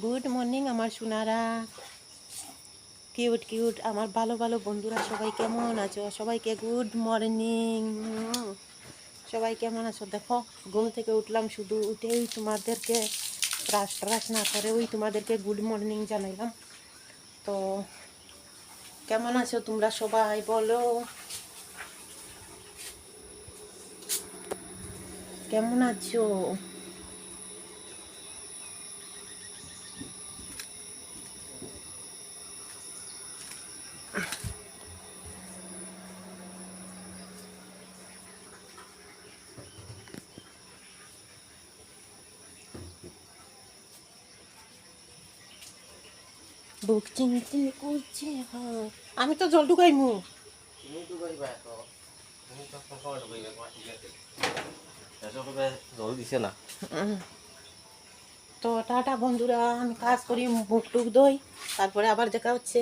Good morning আমার Sonara. Cute cute আমার ভালো ভালো বন্ধুরা, সবাই কেমন আছো? সবাইকে গুড মর্নিং সবাই কেমন আছো? দেখো, ঘুম থেকে উঠলাম, শুধু উঠেই তোমাদেরকে ব্রাশ ট্রাশ না করে ওই তোমাদেরকে গুড মর্নিং জানাইলাম। তো, কেমন আছো তোমরা সবাই বলো? কেমন আছো? বুক চিনতে করছে হ্যাঁ। আমি তো জল ঢুকাইমু। জল দিছে না। তো টাটা বন্ধুরা আমি কাজ করি মুখ টুক দই তারপরে আবার দেখা হচ্ছে।